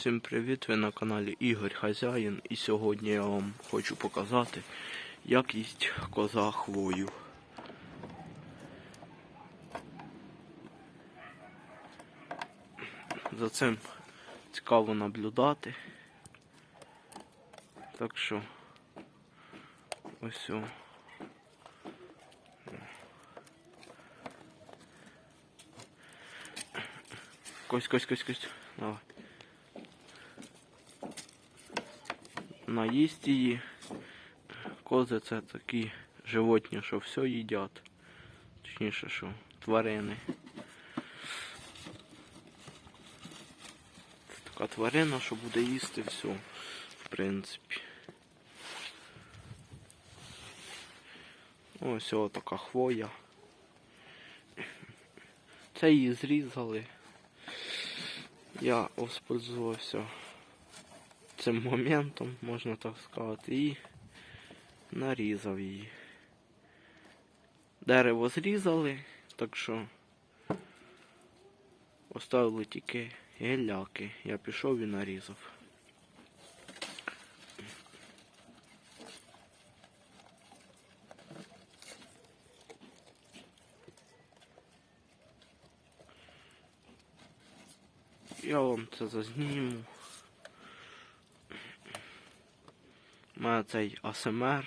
Всім привіт! Ви на каналі Ігор Хазяїн і сьогодні я вам хочу показати, як їсть коза хвою. За цим цікаво наблюдати. Так що ось. о. Кось, кось, кось, кось. Давай. Наїсть її. Кози це такі животні, що все їдять. Точніше, що тварини. Це така тварина, що буде їсти все, в принципі. Ось о, така хвоя. Це її зрізали. Я воспользувався цим моментом, можна так сказати, і нарізав її. Дерево зрізали, так що оставили тільки геляки. Я пішов і нарізав. Я вам це зазніму. У мене цей АСМР.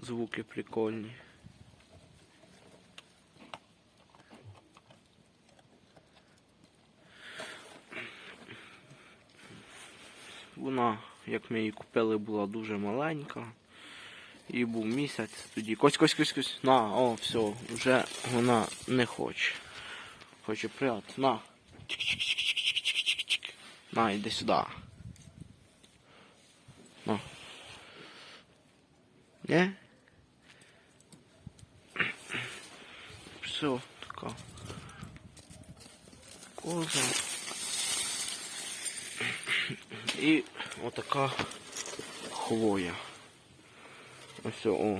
Звуки прикольні. Вона, як ми її купили, була дуже маленька. Їй був місяць тоді. Кось, кось, кось, кось. На, о, все, вже вона не хоче. Хоче пряти. На. Чик-чик-чик-чик-чик-чик-чик. На, йди сюди. На. Не? Все, така. Коза. І отака хвоя. Ось, о.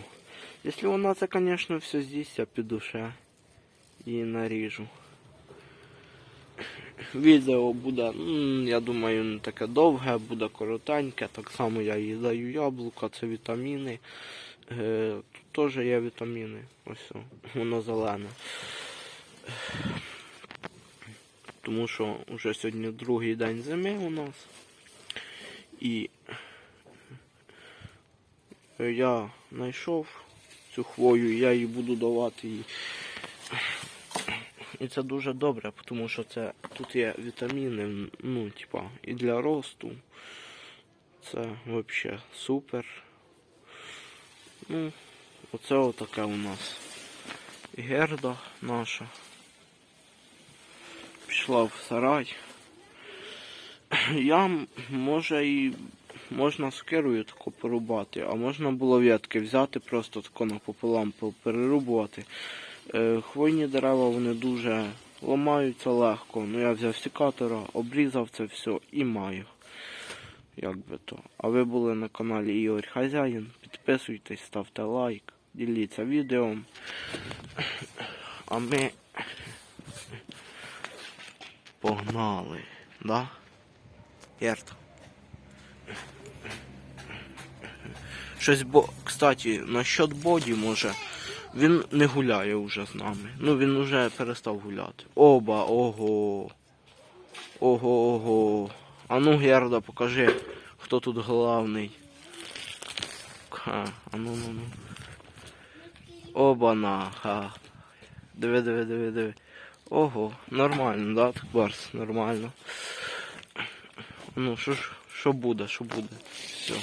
Якщо вона це, звісно, все здесь, я піду ще і наріжу. Відео буде, я думаю, не таке довге, буде коротеньке. Так само я їй даю яблука, це вітаміни. Е, тут теж є вітаміни. Ось воно зелене. Тому що вже сьогодні другий день зими у нас. І я знайшов цю хвою, я їй буду давати. І це дуже добре, тому що це тут є вітаміни, ну, типа, і для росту. Це взагалі супер. Ну, оце отаке у нас герда наша. Пішла в сарай. Я може і можна скирою тако порубати, а можна було ветки взяти, просто тако напополам перерубувати. Е, Хвойні дерева вони дуже ламаються легко. Ну я взяв секатора, обрізав це все і маю. Як би то. А ви були на каналі Ігор Хазяїн. Підписуйтесь, ставте лайк, діліться відео. А ми погнали, да? Ярто. Щось бо, кстати, насчет боді може. Він не гуляє вже з нами. Ну він вже перестав гуляти. Оба, ого. Ого, ого. А ну, Герда, покажи, хто тут головний. Ха, а ну ну ну. Оба-на, ха. Диви, диви, диви, диви. Ого, нормально, да, так барс, нормально. Ну, що ж, що буде, що буде? Все.